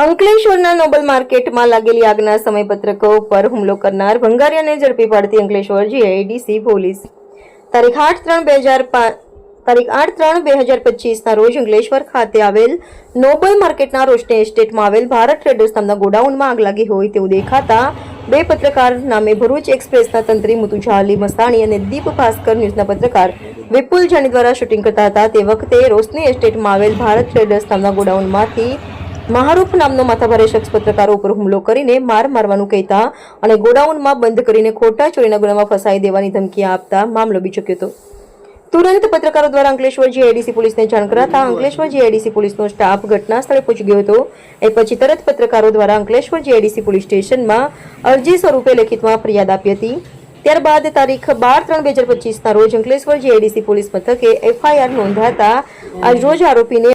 અંકલેશ્વરના નોબલ માર્કેટમાં લાગેલી આગના સમયપત્રકો ઉપર હુમલો કરનાર ભંગારિયાને ઝડપી પાડતી અંકલેશ્વર જીઆઈડીસી પોલીસ. તારીખ આઠ ત્રણ બે હજાર તારીખ આઠ ત્રણ બે હજાર પચીસના રોજ અંકલેશ્વર ખાતે આવેલ નોબલ માર્કેટના રોશની એસ્ટેટમાં આવેલ ભારત ટ્રેડર્સ નામના ગોડાઉનમાં આગ લાગી હોય તેવું દેખાતા બે પત્રકાર નામે ભરૂચ એક્સપ્રેસના તંત્રી મુતુજા અલી મસ્તાણી અને દીપ ભાસ્કર ન્યૂઝના પત્રકાર વિપુલ જાની દ્વારા શૂટિંગ કરતા હતા. તે વખતે રોશની એસ્ટેટમાં આવેલ ભારત ટ્રેડર્સ નામના ગોડાઉનમાંથી મહારૂફ નામનો માથાભારે શખ્સ પત્રકારો ઉપર હુમલો કરીને માર મારવાનું કહેતા અને ગોડાઉનમાં બંધ કરીને ખોટા ચોરીના ગુનામાં ફસાઈ દેવાની ધમકી આપતા મામલો બીચક્યો હતો. તુરંત પત્રકારો દ્વારા અંકલેશ્વર જીઆઈડીસી પોલીસને જાણ કરાતા અંકલેશ્વર જીઆઈડીસી પોલીસનો સ્ટાફ ઘટના સ્થળે પહોંચી ગયો હતો. એ પછી તરત પત્રકારો દ્વારા અંકલેશ્વર જીઆઈડીસી પોલીસ સ્ટેશનમાં અરજી સ્વરૂપે લેખિતમાં ફરિયાદ આપી હતી. ત્યારબાદ તારીખ બાર ત્રણ બે હજાર પચીસના રોજ અંકલેશ્વર જીઆઈડીસી પોલીસ મથકે એફઆઈઆર નોંધાતા આજ રોજ આરોપીને